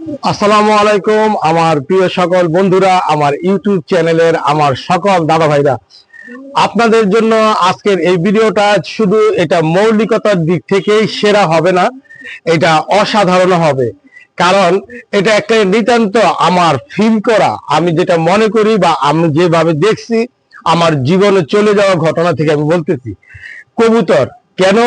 আসসালামু আলাইকুম, আমার প্রিয় সকল বন্ধুরা, আমার ইউটিউব চ্যানেলের আমার সকল দাদা ভাইরা আপনাদের জন্য আজকের এই ভিডিওটা শুধু এটা মৌলিকতার দিক থেকেই সেরা হবে না, এটা অসাধারণ হবে। কারণ এটা একটা নিতান্ত আমার ফিল করা। আমি যেটা মনে করি বা আমি যেভাবে দেখছি, আমার জীবনে চলে যাওয়া ঘটনা থেকে আমি বলতেছি। কবুতর কেন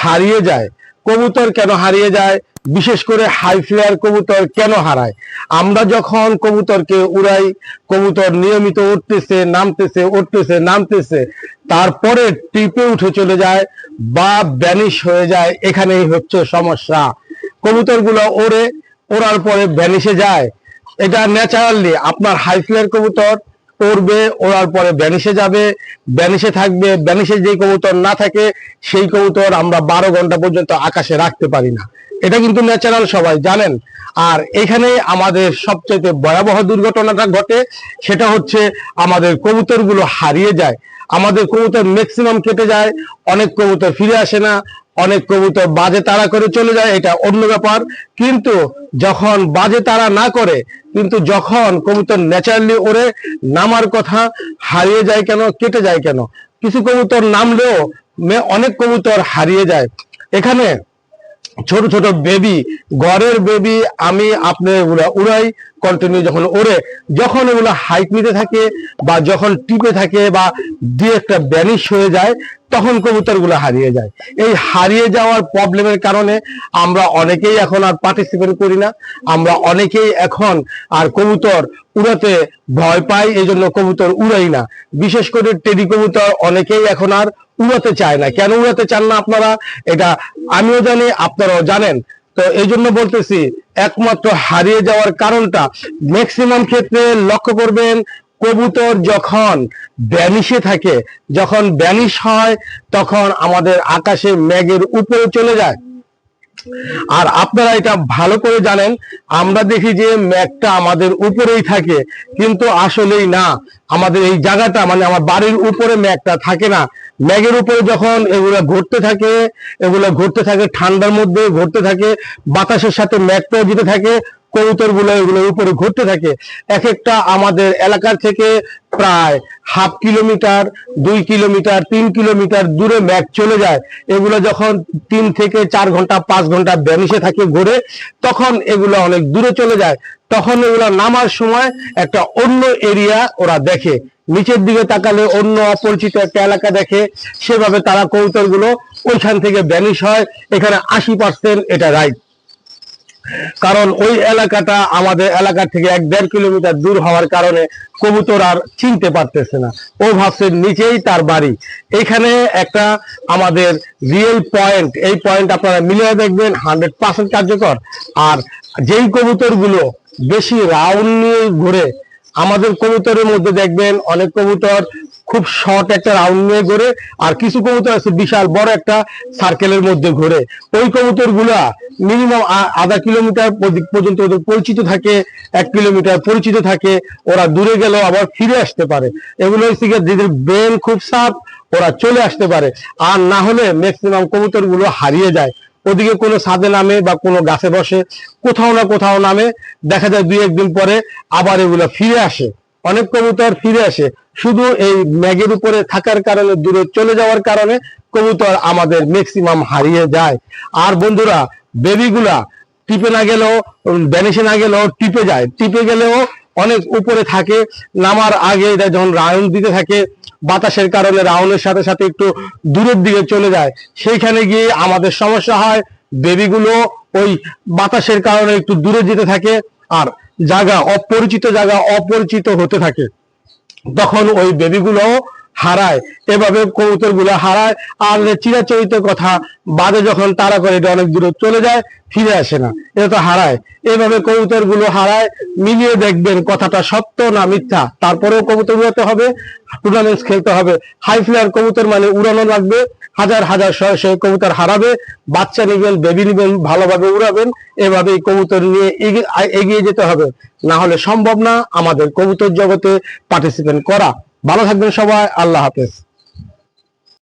হারিয়ে যায়? কবুতর কেন হারিয়ে যায়? বিশেষ করে হাই ফ্লেয়ার কবুতর কেন হারায়? আমরা যখন কবুতরকে উড়াই, কবুতর নিয়মিত উঠতেছে, নামতেছে উঠতেছে, নামতেছে, তারপরে টিপে উঠে চলে যায় বা ব্যানিশ হয়ে যায়। এখানেই হচ্ছে সমস্যা। কবুতরগুলো ওড়ে, ওড়ার পরে ব্যানিশে যায়। এটা ন্যাচারালি আপনার হাই ফ্লেয়ার কবুতর উড়বে ওড়ার পরে ব্যানিশে যাবে, ব্যানিশে থাকবে, ব্যানিশে যেই কবুতর না থাকে, সেই কবুতর আমরা বারো ঘণ্টা পর্যন্ত আকাশে রাখতে পারি না। এটা কিন্তু ন্যাচারাল সবাই জানেন। আর এখানে আমাদের সবচেয়ে ভয়াবহ দুর্ঘটনাটা ঘটে, সেটা হচ্ছে আমাদের কবুতরগুলো হারিয়ে যায়। আমাদের কবুতর ম্যাক্সিমাম কেটে যায়, অনেক কবুতর ফিরে আসে না, অনেক কবুতর বাজে তারা করে চলে যায়, এটা অন্য ব্যাপার। কিন্তু যখন বাজে তারা না করে, কিন্তু যখন কবুতর ন্যাচারালি ওরে নামার কথা, হারিয়ে যায় কেন, কেটে যায় কেন? কিছু কবুতর নামলেও অনেক কবুতর হারিয়ে যায়। এখানে ছোট ছোট বেবি গড়ের বেবি আমি আপনি এগুলা উড়াই কন্টিনিউ যখন ওড়ে, যখন ওগুলো হাইট নিতে থাকে বা যখন টিপে থাকে বা দু একটা ব্যানিশ হয়ে যায় তখন কবুতরগুলো হারিয়ে যায়। এই হারিয়ে যাওয়ার প্রবলেমের কারণে আমরা অনেকেই এখন আর পার্টিসিপেট করি না। আমরা অনেকেই এখন আর কবুতর উড়াতে ভয় পাই এই জন্য কবুতর উড়াই না। বিশেষ করে টেডি কবুতর অনেকেই এখন আর উড়াতে চায় না। কেন উড়াতে চান না আপনারা? এটা আমিও জানি, আপনারাও জানেন। তো এই জন্য বলতেছি, একমাত্র হারিয়ে যাওয়ার কারণটা ম্যাক্সিমাম ক্ষেত্রে লক্ষ্য করবেন কবুতর যখন ব্যানিশে থাকে, যখন ব্যানিশ হয়, তখন আমাদের আকাশে মেঘের উপরে চলে যায়। আর আপনারা এটা ভালো করে জানেন, আমরা দেখি যে ম্যাগটা আমাদের উপরেই থাকে, কিন্তু আসলেই না। আমাদের এই জায়গাটা মানে আমার বাড়ির উপরে ম্যাগটা থাকে না। ম্যাগের উপরে যখন এগুলো ঘুরতে থাকে, এগুলো ঘুরতে থাকে ঠান্ডার মধ্যে ঘুরতে থাকে, বাতাসের সাথে ম্যাগটাও যেতে থাকে কবুতরগুলো এগুলো উপরে ঘুরতে থাকে। এক একটা আমাদের এলাকার থেকে প্রায় হাফ কিলোমিটার, দুই কিলোমিটার, তিন কিলোমিটার দূরে ম্যাগ চলে যায়। এগুলো যখন তিন থেকে চার ঘণ্টা, পাঁচ ঘণ্টা ব্যানিসে থাকে ঘুরে, তখন এগুলো অনেক দূরে চলে যায়। তখন এগুলো নামার সময় একটা অন্য এরিয়া ওরা দেখে। নিচের দিকে তাকালে অন্য অপরিচিত একটা এলাকা দেখে। সেভাবে তারা কৌতলগুলো ওইখান থেকে ব্যানিশ হয়। এখানে আশি পার্সেন্ট এটা রাইট কারণ ওই এলাকাটা আমাদের এলাকা থেকে এক দেড় কিলোমিটার দূর হওয়ার কারণে কবুতর আর চিনতে পারতেছে না। ও ভাবছে নিচেই তার বাড়ি। এখানে একটা আমাদের রিয়েল পয়েন্ট এই পয়েন্ট আপনারা মিলিয়ে দেখবেন হান্ড্রেড পার্সেন্ট কার্যকর। আর যেই কবুতরগুলো বেশি রাউন্ড নিয়ে ঘুরে, আমাদের কবুতরের মধ্যে দেখবেন অনেক কবুতর খুব শর্ট একটা রাউন্ড নিয়ে ঘোরে, আর কিছু কবুতর আছে বিশাল বড় একটা সার্কেলের মধ্যে ঘোরে। ওই কবুতরগুলা মিনিমাম আধা কিলোমিটার পর্যন্ত- ওদের পরিচিত থাকে, এক কিলোমিটার পরিচিত থাকে, ওরা দূরে গেলেও আবার ফিরে আসতে পারে। এগুলো হচ্ছে যাদের ব্রেন খুব সাফ ওরা চলে আসতে পারে। আর না হলে ম্যাক্সিমাম কবুতরগুলো হারিয়ে যায়। ওদিকে কোনো ছাদে নামে বা কোনো গাছে বসে, কোথাও না কোথাও নামে, দেখা যায় দুই একদিন পরে আবার এগুলো ফিরে আসে। অনেক কবুতর ফিরে আসে। শুধু এই ম্যাগের উপরে থাকার কারণে, দূরে চলে যাওয়ার কারণে কবুতর আমাদের ম্যাক্সিমাম হারিয়ে যায়। আর বন্ধুরা বেবিগুলা টিপে না গেলেও ব্যানিশে না গেলেও টিপে যায়। টিপে গেলেও অনেক উপরে থাকে, নামার আগে এটা যখন রাউন্ড দিতে থাকে, বাতাসের কারণে রাউন্ডের সাথে সাথে একটু দূরের দিকে চলে যায়। সেইখানে গিয়ে আমাদের সমস্যা হয় বেবিগুলো ওই বাতাসের কারণে একটু দূরে যেতে থাকে। আর জায়গা, অপরিচিত জায়গা, অপরিচিত হতে থাকে। তখন ওই বেবিগুলো হারায়। এভাবে কবুতরগুলো হারায়। আর চিরাচরিত কথা, বাদে যখন তারা করে, এটা অনেক দূরে চলে যায়, ফিরে আসে না। এটা তো হারায়। এভাবে কবুতরগুলো হারায়, মিলিয়ে দেখবেন কথাটা সত্য না মিথ্যা। তারপরেও কবুতর উড়াতে হবে টুর্নামেন্ট খেলতে হবে। হাই ফ্লায়ার কবুতর মানে উড়ানো লাগবে। হাজার হাজার শয়ে শয়ে কবুতর হারাবে, বাচ্চা নিবেন বেবি নিবেন, ভালোভাবে উড়াবেন, এভাবেই কবুতর নিয়ে এগিয়ে- যেতে হবে। না হলে সম্ভব না আমাদের কবুতর জগতে পার্টিসিপেন্ট করা। ভালো থাকবেন সবাই, আল্লাহ হাফেজ।